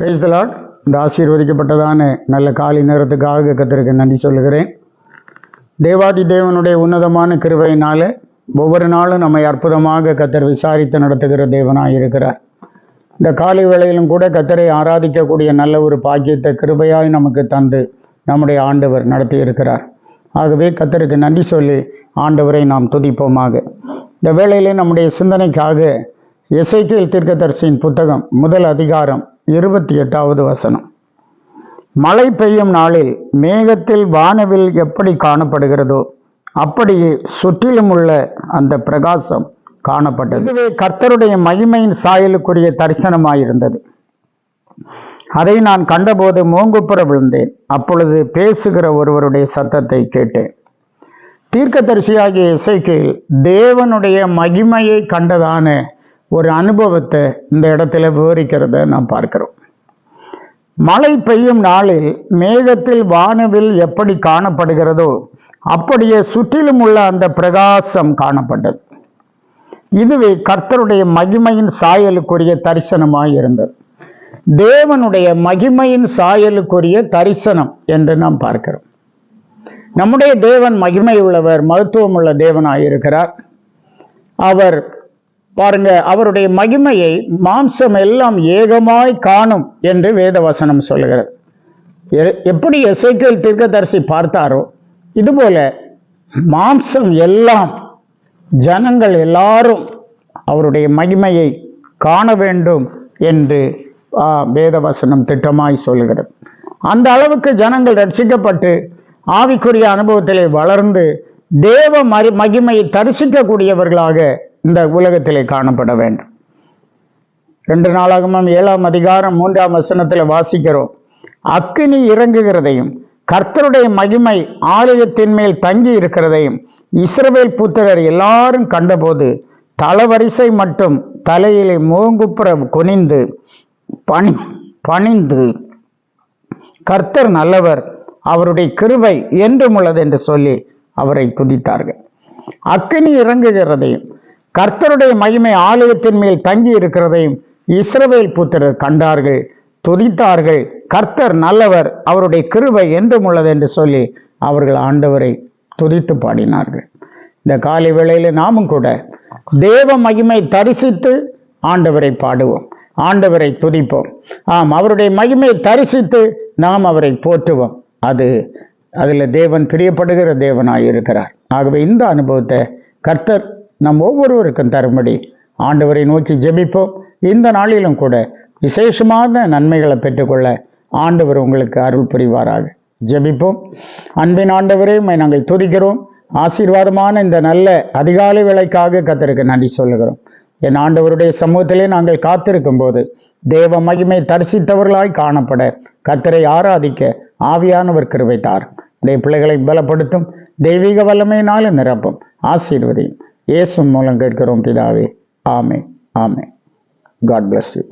Praise the Lord இந்த ஆசீர்வதிக்கப்பட்டதான நல்ல காலை நேரத்துக்காக கத்திற்கு நன்றி சொல்லுகிறேன். தேவாதி தேவனுடைய உன்னதமான கிருபையினால ஒவ்வொரு நாளும் நம்மை அற்புதமாக கத்தர் விசாரித்து நடத்துகிற தேவனாக இருக்கிறார். இந்த காலை வேளையிலும் கூட கத்தரை ஆராதிக்கக்கூடிய நல்ல ஒரு பாக்கியத்தை கிருபையாய் நமக்கு தந்து நம்முடைய ஆண்டவர் நடத்தி இருக்கிறார் ஆகவே கத்தருக்கு நன்றி சொல்லி ஆண்டவரை நாம் துதிப்போமாக. இந்த வேளையிலே நம்முடைய சிந்தனைக்காக எசைக்கியல் தீர்க்கதர்சியின் புத்தகம் முதல் அதிகாரம் இருபத்தி எட்டாவது வசனம். மழை பெய்யும் நாளில் மேகத்தில் வானவில் எப்படி காணப்படுகிறதோ அப்படியே சுற்றிலும் உள்ள அந்த பிரகாசம் காணப்பட்டது. இதுவே கர்த்தருடைய மகிமையின் சாயலுக்குரிய தரிசனமாயிருந்தது. அதை நான் கண்டபோது மூங்குப்புற விழுந்தேன். அப்பொழுது பேசுகிற ஒருவருடைய சத்தத்தை கேட்டேன். தீர்க்கதரிசியாகிய இசைக்கையில் தேவனுடைய மகிமையை கண்டதான ஒரு அனுபவத்தை இந்த இடத்துல விவரிக்கிறத நாம் பார்க்கிறோம். மழை பெய்யும் நாளில் மேகத்தில் வானவில் எப்படி காணப்படுகிறதோ அப்படியே சுற்றிலும் உள்ள அந்த பிரகாசம் காணப்பட்டது. இதுவே கர்த்தருடைய மகிமையின் சாயலுக்குரிய தரிசனமாக இருந்தது. தேவனுடைய மகிமையின் சாயலுக்குரிய தரிசனம் என்று நாம் பார்க்கிறோம். நம்முடைய தேவன் மகிமை உள்ளவர் மகத்துவம் உள்ள தேவனாய் இருக்கிறார் அவர் பாருங்க அவருடைய மகிமையை மாம்சம் எல்லாம் ஏகமாய் காணும் என்று வேதவசனம் சொல்லுகிறது. எ- எப்படி எசைக்கல் தீர்க்கதரிசி பார்த்தாரோ இதுபோல மாம்சம் எல்லாம் ஜனங்கள் எல்லாரும் அவருடைய மகிமையை காண வேண்டும் என்று வேதவசனம் திட்டமாய் சொல்கிறது அந்த அளவுக்கு ஜனங்கள் ரட்சிக்கப்பட்டு ஆவிக்குரிய அனுபவத்திலே வளர்ந்து தேவ மரி மகிமையை தரிசிக்கக்கூடியவர்களாக இந்த உலகத்திலே காணப்பட வேண்டும். ரெண்டு நாளாகமும் ஏழாம் அதிகாரம் மூன்றாம் வசனத்தில் வாசிக்கிறோம். அக்கினி இறங்குகிறதையும் கர்த்தருடைய மகிமை ஆலயத்தின் மேல் தங்கி இருக்கிறதையும் இஸ்ரவேல் புத்திரர் எல்லாரும் கண்டபோது தலவரிசை மட்டும் தலையிலே மூங்குப்புற குனிந்து பணி பணிந்து கர்த்தர் நல்லவர் அவருடைய கிருவை என்றும் உள்ளது என்று சொல்லி அவரை துதித்தார்கள். அக்கினி இறங்குகிறதையும் கர்த்தருடைய மகிமை ஆலயத்தின் மேல் தங்கி இருக்கிறதையும் இஸ்ரவேல் புத்திரர் கண்டார்கள் துதித்தார்கள். கர்த்தர் நல்லவர் அவருடைய கிருபை என்றும் உள்ளது என்று சொல்லி அவர்கள் ஆண்டவரை துதித்து பாடினார்கள். இந்த காலை வேளையில் நாமும் கூட தேவ மகிமை தரிசித்து ஆண்டவரை பாடுவோம் ஆண்டவரை துதிப்போம். ஆம் அவருடைய மகிமை தரிசித்து நாம் அவரை போற்றுவோம். அது அதில் தேவன் பிரியப்படுகிற தேவனாய் இருக்கிறார். ஆகவே இந்த அனுபவத்தை கர்த்தர் நம் ஒவ்வொருவருக்கும் தரும்படி ஆண்டவரை நோக்கி ஜெபிப்போம். இந்த நாளிலும் கூட விசேஷமான நன்மைகளை பெற்றுக்கொள்ள ஆண்டவர் உங்களுக்கு அருள் புரிவாராக. ஜெபிப்போம். அன்பின் ஆண்டவரே நாங்கள் துதிக்கிறோம். ஆசீர்வாதமான இந்த நல்ல அதிகாலை வேலைக்காக கத்தருக்கு நன்றி சொல்லுகிறோம். என் ஆண்டவருடைய சமூகத்திலே நாங்கள் காத்திருக்கும் போது தேவ மகிமை தரிசித்தவர்களாய் காணப்பட கத்தரை ஆராதிக்க ஆவியானவர் கிருபைத்தார் உடைய பிள்ளைகளை பலப்படுத்தும். தெய்வீக வல்லமையினால நிரப்பும். ஆசீர்வதியும். యేసు మూలం గడికరం పిదావే ఆమె ఆమె గాడ్ బ్లెస్ యూ